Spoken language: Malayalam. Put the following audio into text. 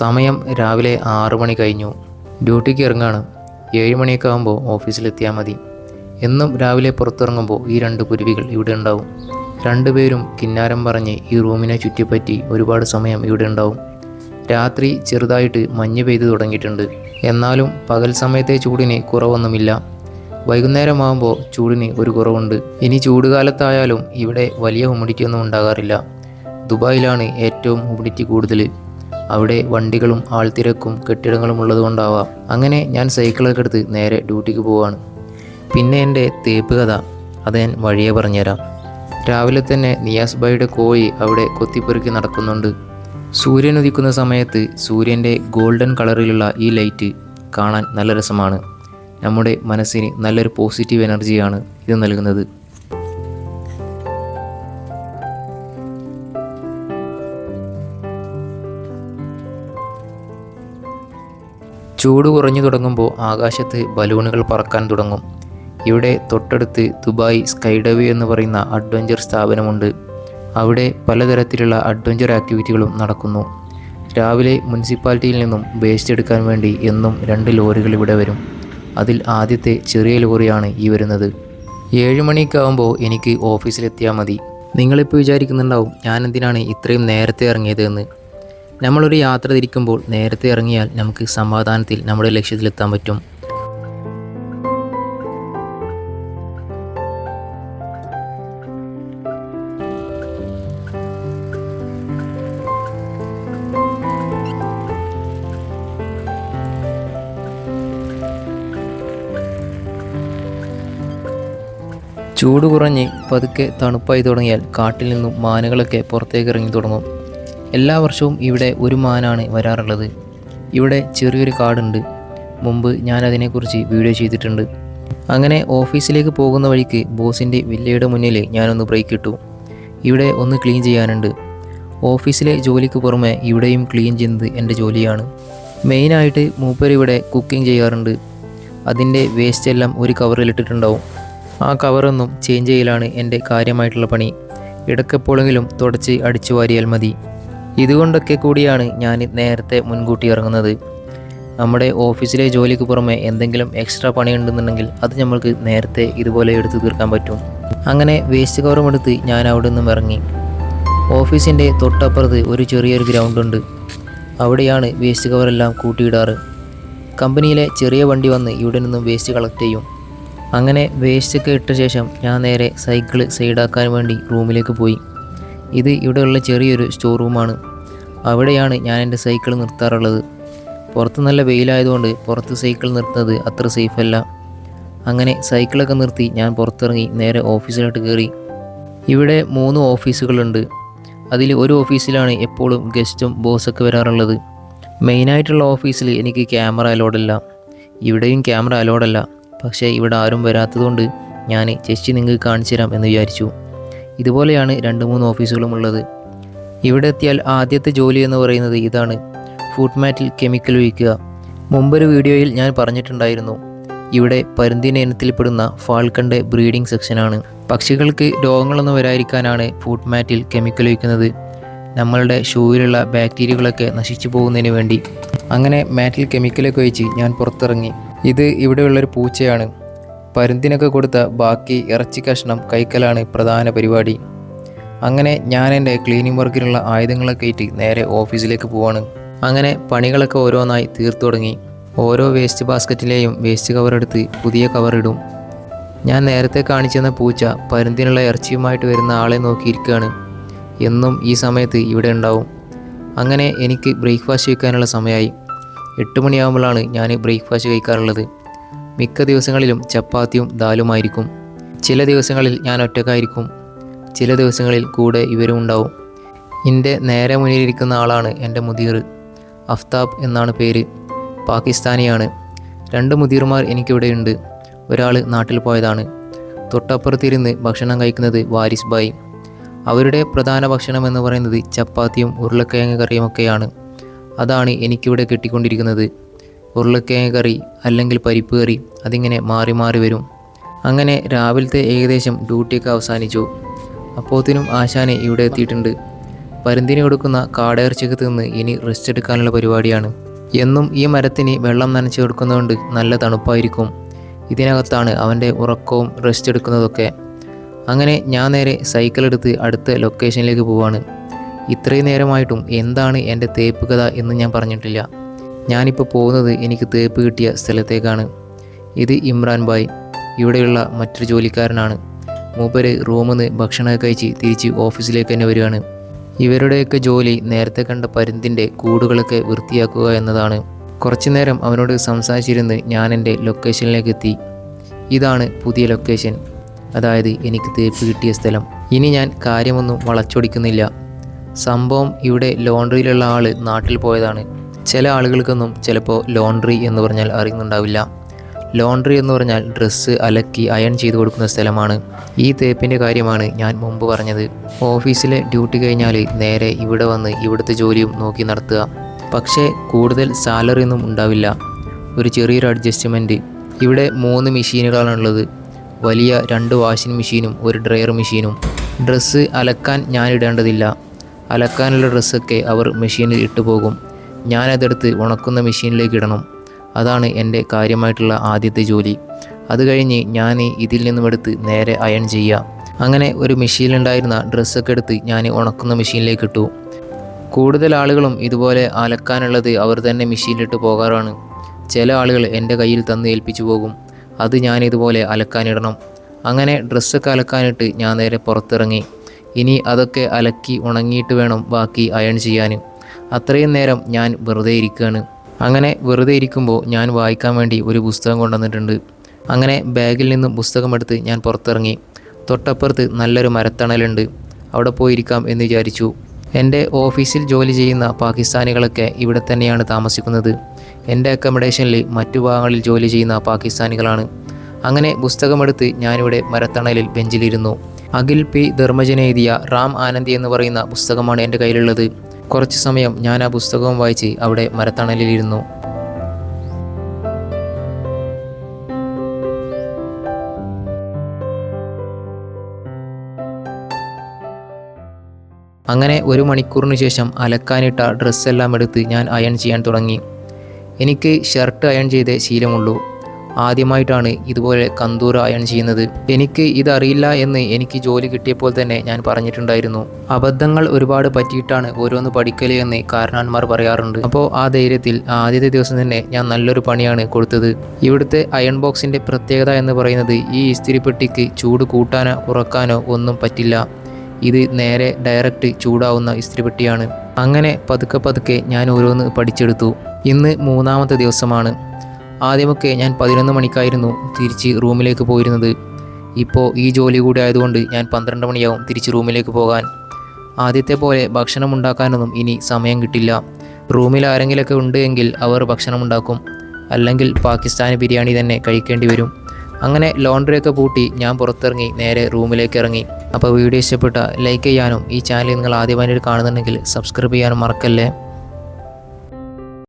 സമയം രാവിലെ ആറ് മണി കഴിഞ്ഞു. ഡ്യൂട്ടിക്ക് ഇറങ്ങാണ്. ഏഴ് മണിയൊക്കെ ആകുമ്പോൾ ഓഫീസിലെത്തിയാൽ മതി. എന്നും രാവിലെ പുറത്തിറങ്ങുമ്പോൾ ഈ രണ്ട് കുരുവികൾ ഇവിടെ ഉണ്ടാവും. രണ്ടുപേരും കിന്നാരം പറഞ്ഞ് ഈ റൂമിനെ ചുറ്റിപ്പറ്റി ഒരുപാട് സമയം ഇവിടെ ഉണ്ടാവും. രാത്രി ചെറുതായിട്ട് മഞ്ഞ് പെയ്തു തുടങ്ങിയിട്ടുണ്ട്. എന്നാലും പകൽ സമയത്തെ ചൂടിന് കുറവൊന്നുമില്ല. വൈകുന്നേരമാകുമ്പോൾ ചൂടിന് ഒരു കുറവുണ്ട്. ഇനി ചൂടുകാലത്തായാലും ഇവിടെ വലിയ ഹ്യൂമിഡിറ്റി ഒന്നും ഉണ്ടാകാറില്ല. ദുബായിലാണ് ഏറ്റവും ഹ്യൂമിഡിറ്റി കൂടുതൽ അവിടെ വണ്ടികളും ആൾത്തിരക്കും കെട്ടിടങ്ങളും ഉള്ളതുകൊണ്ടാവാം. അങ്ങനെ ഞാൻ സൈക്കിളൊക്കെ എടുത്ത് നേരെ ഡ്യൂട്ടിക്ക് പോവാണ്. പിന്നെ എന്റെ തേപ്പ് കഥ അത് ഞാൻ വഴിയെ പറഞ്ഞുതരാം. രാവിലെ തന്നെ നിയാസ് ബായിയുടെ കോഴി അവിടെ കൊത്തിപ്പെറുക്കി നടക്കുന്നുണ്ട്. സൂര്യൻ ഉദിക്കുന്ന സമയത്ത് സൂര്യന്റെ ഗോൾഡൻ കളറിലുള്ള ഈ ലൈറ്റ് കാണാൻ നല്ല രസമാണ്. നമ്മുടെ മനസ്സിന് നല്ലൊരു പോസിറ്റീവ് എനർജിയാണ് ഇത് നൽകുന്നത്. ചൂട് കുറഞ്ഞു തുടങ്ങുമ്പോൾ ആകാശത്ത് ബലൂണുകൾ പറക്കാൻ തുടങ്ങും. ഇവിടെ തൊട്ടടുത്ത് ദുബായ് സ്കൈഡവേ എന്ന് പറയുന്ന അഡ്വഞ്ചർ സ്ഥാപനമുണ്ട്. അവിടെ പലതരത്തിലുള്ള അഡ്വഞ്ചർ ആക്ടിവിറ്റികളും നടക്കുന്നു. രാവിലെ മുനിസിപ്പാലിറ്റിയിൽ നിന്നും വേസ്റ്റ് എടുക്കാൻ വേണ്ടി എന്നും രണ്ട് ലോറികൾ ഇവിടെ വരും. അതിൽ ആദ്യത്തെ ചെറിയ ലോറിയാണ് ഈ വരുന്നത്. ഏഴ് മണിക്കാവുമ്പോൾ എനിക്ക് ഓഫീസിലെത്തിയാൽ മതി. നിങ്ങളിപ്പോൾ വിചാരിക്കുന്നുണ്ടാവും ഞാൻ എന്തിനാണ് ഇത്രയും നേരത്തെ ഇറങ്ങിയത് എന്ന് നമ്മളൊരു യാത്ര തിരിക്കുമ്പോൾ നേരത്തെ ഇറങ്ങിയാൽ നമുക്ക് സമാധാനത്തിൽ നമ്മുടെ ലക്ഷ്യത്തിലെത്താൻ പറ്റും. ചൂട് കുറഞ്ഞ് പതുക്കെ തണുപ്പായി തുടങ്ങിയാൽ കാട്ടിൽ നിന്നും മാനുകളൊക്കെ പുറത്തേക്ക് ഇറങ്ങി തുടങ്ങും. എല്ലാ വർഷവും ഇവിടെ ഒരു മാനാണ് വരാറുള്ളത്. ഇവിടെ ചെറിയൊരു കാടുണ്ട്. മുമ്പ് ഞാൻ അതിനെക്കുറിച്ച് വീഡിയോ ചെയ്തിട്ടുണ്ട്. അങ്ങനെ ഓഫീസിലേക്ക് പോകുന്ന വഴിക്ക് ബോസിന്റെ വില്ലയുടെ മുന്നിൽ ഞാനൊന്ന് ബ്രേക്ക് ഇട്ടു. ഇവിടെ ഒന്ന് ക്ലീൻ ചെയ്യാനുണ്ട്. ഓഫീസിലെ ജോലിക്ക് പുറമെ ഇവിടെയും ക്ലീൻ ചെയ്യുന്നത് എന്റെ ജോലിയാണ്. മെയിനായിട്ട് മൂപ്പർ ഇവിടെ കുക്കിംഗ് ചെയ്യാറുണ്ട്. അതിന്റെ വേസ്റ്റ് എല്ലാം ഒരു കവറിലിട്ടിട്ടുണ്ടാവും ആ കവറൊന്നും ചേഞ്ച് ചെയ്യലാണ് എന്റെ കാര്യമായിട്ടുള്ള പണി. ഇടയ്ക്കെപ്പോഴെങ്കിലും തുടച്ച് അടിച്ചു വാരിയാൽ മതി. ഇതുകൊണ്ടൊക്കെ കൂടിയാണ് ഞാൻ നേരത്തെ മുൻകൂട്ടി ഇറങ്ങുന്നത്. നമ്മുടെ ഓഫീസിലെ ജോലിക്ക് പുറമെ എന്തെങ്കിലും എക്സ്ട്രാ പണി ഉണ്ടെന്നുണ്ടെങ്കിൽ അത് നമ്മൾക്ക് നേരത്തെ ഇതുപോലെ എടുത്തു തീർക്കാൻ പറ്റും. അങ്ങനെ വേസ്റ്റ് കവറും എടുത്ത് ഞാൻ അവിടെ നിന്നും ഇറങ്ങി. ഓഫീസിന്റെ തൊട്ടപ്പുറത്ത് ഒരു ചെറിയൊരു ഗ്രൗണ്ട് ഉണ്ട്. അവിടെയാണ് വേസ്റ്റ് കവറെല്ലാം കൂട്ടിയിടാറ്. കമ്പനിയിലെ ചെറിയ വണ്ടി വന്ന് ഇവിടെ നിന്നും വേസ്റ്റ് കളക്ട് ചെയ്യും. അങ്ങനെ വേസ്റ്റ് ഒക്കെ ഇട്ട ശേഷം ഞാൻ നേരെ സൈക്കിൾ സൈഡാക്കാൻ വേണ്ടി റൂമിലേക്ക് പോയി. ഇത് ഇവിടെയുള്ള ചെറിയൊരു സ്റ്റോർ റൂമാണ് അവിടെയാണ് ഞാൻ എന്റെ സൈക്കിൾ നിർത്താറുള്ളത്. പുറത്ത് നല്ല വെയിലായതുകൊണ്ട് പുറത്ത് സൈക്കിൾ നിർത്തുന്നത് അത്ര സേഫല്ല അങ്ങനെ സൈക്കിളൊക്കെ നിർത്തി ഞാൻ പുറത്തിറങ്ങി നേരെ ഓഫീസിലോട്ട് കയറി ഇവിടെ മൂന്ന് ഓഫീസുകളുണ്ട് അതിൽ ഒരു ഓഫീസിലാണ് എപ്പോഴും ഗസ്റ്റും ബോസൊക്കെ വരാറുള്ളത്. മെയിനായിട്ടുള്ള ഓഫീസിൽ എനിക്ക് ക്യാമറ അലോഡല്ല ഇവിടെയും ക്യാമറ അലോഡല്ല പക്ഷേ ഇവിടെ ആരും വരാത്തതുകൊണ്ട് ഞാൻ ചേച്ചി നിങ്ങൾക്ക് കാണിച്ചു തരാം എന്ന് വിചാരിച്ചു. ഇതുപോലെയാണ് രണ്ട് മൂന്ന് ഓഫീസുകളും ഉള്ളത്. ഇവിടെ എത്തിയാൽ ആദ്യത്തെ ജോലി എന്ന് പറയുന്നത് ഇതാണ്. ഫുഡ് മാറ്റിൽ കെമിക്കൽ ഒഴിക്കുക. മുമ്പൊരു വീഡിയോയിൽ ഞാൻ പറഞ്ഞിട്ടുണ്ടായിരുന്നു. ഇവിടെ പരുന്തിന ഇനത്തിൽപ്പെടുന്ന ഫാൾക്കന്റെ ബ്രീഡിംഗ് സെക്ഷനാണ്. പക്ഷികൾക്ക് രോഗങ്ങളൊന്നും വരാതിരിക്കാനാണ് ഫുഡ് മാറ്റിൽ കെമിക്കൽ ഒഴിക്കുന്നത്. നമ്മളുടെ ഷൂവിലുള്ള ബാക്ടീരിയകളൊക്കെ നശിച്ചു പോകുന്നതിന് വേണ്ടി. അങ്ങനെ മാറ്റിൽ കെമിക്കലൊക്കെ ഒഴിച്ച് ഞാൻ പുറത്തിറങ്ങി. ഇത് ഇവിടെയുള്ളൊരു പൂച്ചയാണ്. പരുന്തിനൊക്കെ കൊടുത്ത ബാക്കി ഇറച്ചി കഷ്ണം കൈക്കലാണ് പ്രധാന പരിപാടി. അങ്ങനെ ഞാൻ എന്റെ ക്ലീനിങ് വർക്കിനുള്ള ആയുധങ്ങളൊക്കെ ആയിട്ട് നേരെ ഓഫീസിലേക്ക് പോവാണ്. അങ്ങനെ പണികളൊക്കെ ഓരോന്നായി തീർത്തു തുടങ്ങി. ഓരോ വേസ്റ്റ് ബാസ്ക്കറ്റിലെയും വേസ്റ്റ് കവറെടുത്ത് പുതിയ കവറിടും ഞാൻ നേരത്തെ കാണിച്ചെന്ന പൂച്ച പരുന്തിനുള്ള ഇറച്ചിയുമായിട്ട് വരുന്ന ആളെ നോക്കിയിരിക്കുകയാണ്. എന്നും ഈ സമയത്ത് ഇവിടെ ഉണ്ടാവും. അങ്ങനെ എനിക്ക് ബ്രേക്ക്ഫാസ്റ്റ് കഴിക്കാനുള്ള സമയമായി. എട്ട് മണിയാകുമ്പോഴാണ് ഞാൻ ബ്രേക്ക്ഫാസ്റ്റ് കഴിക്കാറുള്ളത്. മിക്ക ദിവസങ്ങളിലും ചപ്പാത്തിയും ദാലുമായിരിക്കും. ചില ദിവസങ്ങളിൽ ഞാൻ ഒറ്റക്കായിരിക്കും. ചില ദിവസങ്ങളിൽ കൂടെ ഇവരും ഉണ്ടാവും. എന്റെ നേരെ മുന്നിലിരിക്കുന്ന ആളാണ് എന്റെ മുദീർ അഫ്താബ് എന്നാണ് പേര്. പാകിസ്ഥാനിയാണ്. രണ്ട് മുദീർമാർ എനിക്കിവിടെയുണ്ട്. ഒരാൾ നാട്ടിൽ പോയതാണ്. തൊട്ടപ്പുറത്തിരുന്ന് ഭക്ഷണം കഴിക്കുന്നത് വാരിസ് ബായി അവരുടെ പ്രധാന ഭക്ഷണം എന്ന് പറയുന്നത് ചപ്പാത്തിയും ഉരുളക്കിഴങ്ങ് കറിയുമൊക്കെയാണ്. അതാണ് എനിക്കിവിടെ കിട്ടിക്കൊണ്ടിരിക്കുന്നത്. ഉരുളക്കിഴങ്ങ് കറി അല്ലെങ്കിൽ പരിപ്പ് കറി അതിങ്ങനെ മാറി മാറി വരും. അങ്ങനെ രാവിലത്തെ ഏകദേശം ഡ്യൂട്ടിയൊക്കെ അവസാനിച്ചു. അപ്പോത്തിനും ആശാനെ ഇവിടെ എത്തിയിട്ടുണ്ട്. പരുന്തിന് കൊടുക്കുന്ന കാടയിറച്ചിക്ക് തിന്ന് ഇനി റെസ്റ്റ് എടുക്കാനുള്ള പരിപാടിയാണ്. എന്നും ഈ മരത്തിന് വെള്ളം നനച്ച് കൊടുക്കുന്നതുകൊണ്ട് നല്ല തണുപ്പായിരിക്കും. ഇതിനകത്താണ് അവന്റെ ഉറക്കവും റെസ്റ്റ് എടുക്കുന്നതൊക്കെ. അങ്ങനെ ഞാൻ നേരെ സൈക്കിൾ എടുത്ത് അടുത്ത ലൊക്കേഷനിലേക്ക് പോവാണ്. ഇത്രയും നേരമായിട്ടും എന്താണ് എന്റെ തേപ്പ് കഥ എന്ന് ഞാൻ പറഞ്ഞിട്ടില്ല. ഞാനിപ്പോൾ പോകുന്നത് എനിക്ക് തേപ്പ് കിട്ടിയ സ്ഥലത്തേക്കാണ്. ഇത് ഇമ്രാൻ ഭായ്. ഇവിടെയുള്ള മറ്റൊരു ജോലിക്കാരനാണ്. മൂപ്പര് റൂമിൽ നിന്ന് ഭക്ഷണമൊക്കെ കഴിച്ച് തിരിച്ച് ഓഫീസിലേക്ക് തന്നെ വരികയാണ്. ഇവരുടെയൊക്കെ ജോലി നേരത്തെ കണ്ട പരുന്തിന്റെ കൂടുകളൊക്കെ വൃത്തിയാക്കുക എന്നതാണ്. കുറച്ചു നേരം അവനോട് സംസാരിച്ചിരുന്ന് ഞാൻ എന്റെ ലൊക്കേഷനിലേക്ക് എത്തി. ഇതാണ് പുതിയ ലൊക്കേഷൻ. അതായത് എനിക്ക് തേപ്പ് കിട്ടിയ സ്ഥലം. ഇനി ഞാൻ കാര്യമൊന്നും വളച്ചൊടിക്കുന്നില്ല. സംഭവം ഇവിടെ ലോണ്ടറിയിലുള്ള ആൾ നാട്ടിൽ പോയതാണ്. ചില ആളുകൾക്കൊന്നും ചിലപ്പോൾ ലോണ്ട്രി എന്ന് പറഞ്ഞാൽ അറിയുന്നുണ്ടാവില്ല. ലോണ്ട്രി എന്ന് പറഞ്ഞാൽ ഡ്രസ്സ് അലക്കി അയൺ ചെയ്ത് കൊടുക്കുന്ന സ്ഥലമാണ്. ഈ തേപ്പിന്റെ കാര്യമാണ് ഞാൻ മുമ്പ് പറഞ്ഞത്. ഓഫീസിലെ ഡ്യൂട്ടി കഴിഞ്ഞാൽ നേരെ ഇവിടെ വന്ന് ഇവിടുത്തെ ജോലിയും നോക്കി നടത്തുക. പക്ഷേ കൂടുതൽ സാലറി ഒന്നും ഉണ്ടാവില്ല. ഒരു ചെറിയൊരു അഡ്ജസ്റ്റ്മെന്റ്. ഇവിടെ മൂന്ന് മെഷീനുകളാണുള്ളത് വലിയ രണ്ട് വാഷിംഗ് മെഷീനും ഒരു ഡ്രയർ മെഷീനും. ഡ്രസ്സ് അലക്കാൻ ഞാൻ ഇടേണ്ടതില്ല. അലക്കാനുള്ള ഡ്രസ്സൊക്കെ അവർ മെഷീനിൽ ഇട്ടു പോകും. ഞാനതെടുത്ത് ഉണക്കുന്ന മെഷീനിലേക്ക് ഇടണം. അതാണ് എന്റെ കാര്യമായിട്ടുള്ള ആദ്യത്തെ ജോലി. അത് കഴിഞ്ഞ് ഞാൻ ഇതിൽ നിന്നും എടുത്ത് നേരെ അയൺ ചെയ്യുക. അങ്ങനെ ഒരു മെഷീനിലുണ്ടായിരുന്ന ഡ്രസ്സൊക്കെ എടുത്ത് ഞാൻ ഉണക്കുന്ന മെഷീനിലേക്ക് ഇട്ടു. കൂടുതൽ ആളുകളും ഇതുപോലെ അലക്കാനുള്ളത് അവർ തന്നെ മെഷീനിലിട്ട് പോകാറാണ്. ചില ആളുകൾ എന്റെ കയ്യിൽ തന്ന് ഏൽപ്പിച്ചു പോകും. അത് ഞാൻ ഇതുപോലെ അലക്കാനിടണം. അങ്ങനെ ഡ്രസ്സൊക്കെ അലക്കാനിട്ട് ഞാൻ നേരെ പുറത്തിറങ്ങി. ഇനി അതൊക്കെ അലക്കി ഉണങ്ങിയിട്ട് വേണം ബാക്കി അയൺ ചെയ്യാൻ. അത്രയും നേരം ഞാൻ വെറുതെ ഇരിക്കുകയാണ് അങ്ങനെ വെറുതെ ഇരിക്കുമ്പോൾ ഞാൻ വായിക്കാൻ വേണ്ടി ഒരു പുസ്തകം കൊണ്ടുവന്നിട്ടുണ്ട്. അങ്ങനെ ബാഗിൽ നിന്നും പുസ്തകമെടുത്ത് ഞാൻ പുറത്തിറങ്ങി. തൊട്ടപ്പുറത്ത് നല്ലൊരു മരത്തണലുണ്ട്. അവിടെ പോയിരിക്കാം എന്ന് വിചാരിച്ചു. എന്റെ ഓഫീസിൽ ജോലി ചെയ്യുന്ന പാകിസ്ഥാനികളൊക്കെ ഇവിടെ തന്നെയാണ് താമസിക്കുന്നത്. എന്റെ അക്കമഡേഷനിൽ മറ്റു ഭാഗങ്ങളിൽ ജോലി ചെയ്യുന്ന പാകിസ്ഥാനികളാണ്. അങ്ങനെ പുസ്തകമെടുത്ത് ഞാനിവിടെ മരത്തണലിൽ ബെഞ്ചിലിരുന്നു. അഖിൽ പി. ധർമ്മജൻ എഴുതിയ റാം ആനന്ദി എന്ന് പറയുന്ന പുസ്തകമാണ് എന്റെ കയ്യിലുള്ളത്. കുറച്ച് സമയം ഞാൻ ആ പുസ്തകവും വായിച്ച് അവിടെ മരത്തണലിലിരുന്നു. അങ്ങനെ ഒരു മണിക്കൂറിന് ശേഷം അലക്കാനിട്ട ഡ്രസ്സെല്ലാം എടുത്ത് ഞാൻ അയൺ ചെയ്യാൻ തുടങ്ങി. എനിക്ക് ഷർട്ട് അയൺ ചെയ്തേ ശീലമുള്ളൂ. ആദ്യമായിട്ടാണ് ഇതുപോലെ കന്തൂർ അയൺ ചെയ്യുന്നത്. എനിക്ക് ഇതറിയില്ല എന്ന് എനിക്ക് ജോലി കിട്ടിയപ്പോൾ തന്നെ ഞാൻ പറഞ്ഞിട്ടുണ്ടായിരുന്നു. അബദ്ധങ്ങൾ ഒരുപാട് പറ്റിയിട്ടാണ് ഓരോന്ന് പഠിക്കൽ എന്ന് കാരണന്മാർ പറയാറുണ്ട്. അപ്പോൾ ആ ധൈര്യത്തിൽ ആദ്യത്തെ ദിവസം തന്നെ ഞാൻ നല്ലൊരു പണിയാണ് കൊടുത്തത്. ഇവിടുത്തെ അയൺ ബോക്സിന്റെ പ്രത്യേകത എന്ന് പറയുന്നത് ഈ ഇസ്തിരിപ്പെട്ടിക്ക് ചൂട് കൂട്ടാനോ കുറക്കാനോ ഒന്നും പറ്റില്ല. ഇത് നേരെ ഡയറക്റ്റ് ചൂടാവുന്ന ഇസ്തിരിപ്പെട്ടിയാണ്. അങ്ങനെ പതുക്കെ പതുക്കെ ഞാൻ ഓരോന്ന് പഠിച്ചെടുത്തു. ഇന്ന് മൂന്നാമത്തെ ദിവസമാണ്. ആദ്യമൊക്കെ ഞാൻ പതിനൊന്ന് മണിക്കായിരുന്നു തിരിച്ച് റൂമിലേക്ക് പോയിരുന്നത്. ഇപ്പോൾ ഈ ജോലി കൂടി ആയതുകൊണ്ട് ഞാൻ പന്ത്രണ്ട് മണിയാവും തിരിച്ച് റൂമിലേക്ക് പോകാൻ. ആദ്യത്തെ പോലെ ഭക്ഷണം ഉണ്ടാക്കാനൊന്നും ഇനി സമയം കിട്ടില്ല. റൂമിൽ ആരെങ്കിലൊക്കെ ഉണ്ട് എങ്കിൽ അവർ ഭക്ഷണം ഉണ്ടാക്കും. അല്ലെങ്കിൽ പാകിസ്ഥാനി ബിരിയാണി തന്നെ കഴിക്കേണ്ടി വരും. അങ്ങനെ ലോണ്ടറിയൊക്കെ പൂട്ടി ഞാൻ പുറത്തിറങ്ങി നേരെ റൂമിലേക്ക് ഇറങ്ങി. അപ്പോൾ വീഡിയോ ഇഷ്ടപ്പെട്ട ലൈക്ക് ചെയ്യാനും ഈ ചാനൽ നിങ്ങൾ ആദ്യമായിട്ട് കാണുന്നുണ്ടെങ്കിൽ സബ്സ്ക്രൈബ് ചെയ്യാനും മറക്കല്ലേ?